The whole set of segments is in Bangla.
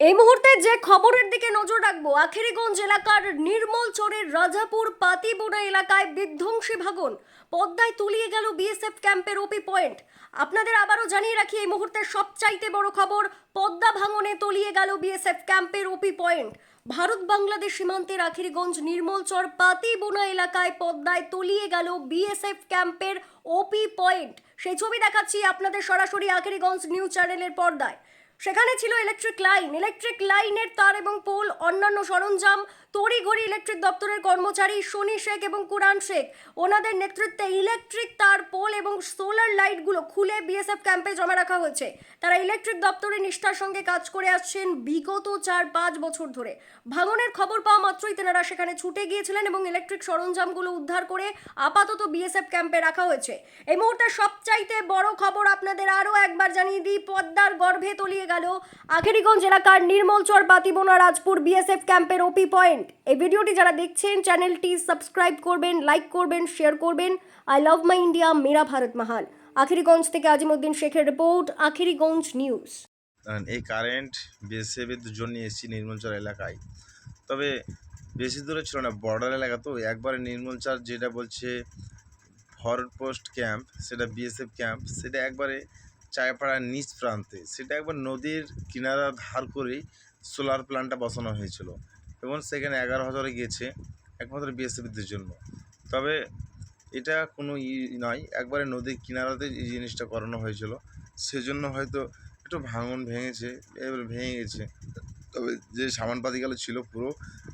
এই মুহূর্তে যে খবরের দিকে নজর রাখব, আখেরিগঞ্জ এলাকার নির্মল চরের রাজাপুর পাতিবোনা এলাকায় বিধ্বংসী ভাগন। পদ্মায় তলিয়ে গেল বিএসএফ ক্যাম্পের ওপি পয়েন্ট। আপনাদের আবারও জানিয়ে রাখি, এই মুহূর্তে সবচাইতে বড় খবর, পদ্মা ভাঙনে তলিয়ে গেল বিএসএফ ক্যাম্পের ওপি পয়েন্ট। ভারত বাংলাদেশ সীমান্তের আখিরিগঞ্জ নির্মলচর পাতিবোনা এলাকায় পদ্মায় তলিয়ে গেল বিএসএফ ক্যাম্পের ওপি পয়েন্ট। সেই ছবি দেখাচ্ছি আপনাদের সরাসরি আখিরিগঞ্জ নিউজ চ্যানেলের পর্দায়। সেখানে ছিল ইলেকট্রিক লাইন ইলেকট্রিক লাইনের তার এবং পোল অন্যান্য সরঞ্জাম তড়িঘড়ি ইলেকট্রিক দপ্তরের কর্মচারী শনি শেখ এবং কুরআন শেখ। ওনাদের নেতৃত্বে ইলেকট্রিক তার পোল এবং সোলার লাইটগুলো খুলে বিএসএফ ক্যাম্পে জমা রাখা হয়েছে। তারা ইলেকট্রিক দপ্তরে নিষ্ঠার সঙ্গে কাজ করে আসছেন বিগত চার, পাঁচ বছর ধরে। ভাঙনের খবর পাওয়া মাত্রই তেনারা সেখানে ছুটে গিয়েছিলেন এবং ইলেকট্রিক সরঞ্জামগুলো উদ্ধার করে আপাতত বিএসএফ ক্যাম্পে রাখা হয়েছে। এই মুহূর্তে সবচাইতে বড় খবর আপনাদের আরও একবার জানিয়ে দিই, পদ্মার গর্ভে তলিয়ে গেল আখেরিগঞ্জ এলাকার নির্মলচর বাতিবোনা রাজপুর বিএসএফ ক্যাম্পের ওপি পয়েন্ট এই ভিডিওটি যারা দেখছেন, চ্যানেলটি সাবস্ক্রাইব করবেন, লাইক করবেন, শেয়ার করবেন। আই লাভ মাই ইন্ডিয়া, মেরা ভারত মহান আখেরিগঞ্জ থেকে আজিমুদ্দিন শেখের রিপোর্ট, আখেরিগঞ্জ নিউজ। এই কারেন্ট বিএসএফের জন্য এসেছি নির্মলচর এলাকায়। তবে বেশি দূরে ছিল না, বর্ডার এলাকা তো। একবারে নির্মলচর যেটা বলছে ফরওয়ার্ড পোস্ট ক্যাম্প, সেটা বিএসএফ ক্যাম্প, সেটা একবারে চায়পাড়ার নিচ প্রান্তে। সেটা একবার নদীর কিনারা ধার করেই সোলার প্ল্যান্টটা বসানো হয়েছিল। এবং সেখানে এগারো হাজারে গিয়েছে একমাত্র বিএসএফদের জন্য। তবে এটা কোনো ই নয়, একবারে নদীর কিনারাতে এই জিনিসটা করানো হয়েছিল। সেজন্য হয়তো একটু ভাঙন ভেঙেছে, এবার ভেঙে গেছে। তবে যে সামানপাতিগুলো ছিল পুরো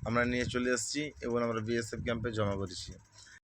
আমরা নিয়ে চলে এসেছি এবং আমরা বিএসএফ ক্যাম্পে জমা করেছি।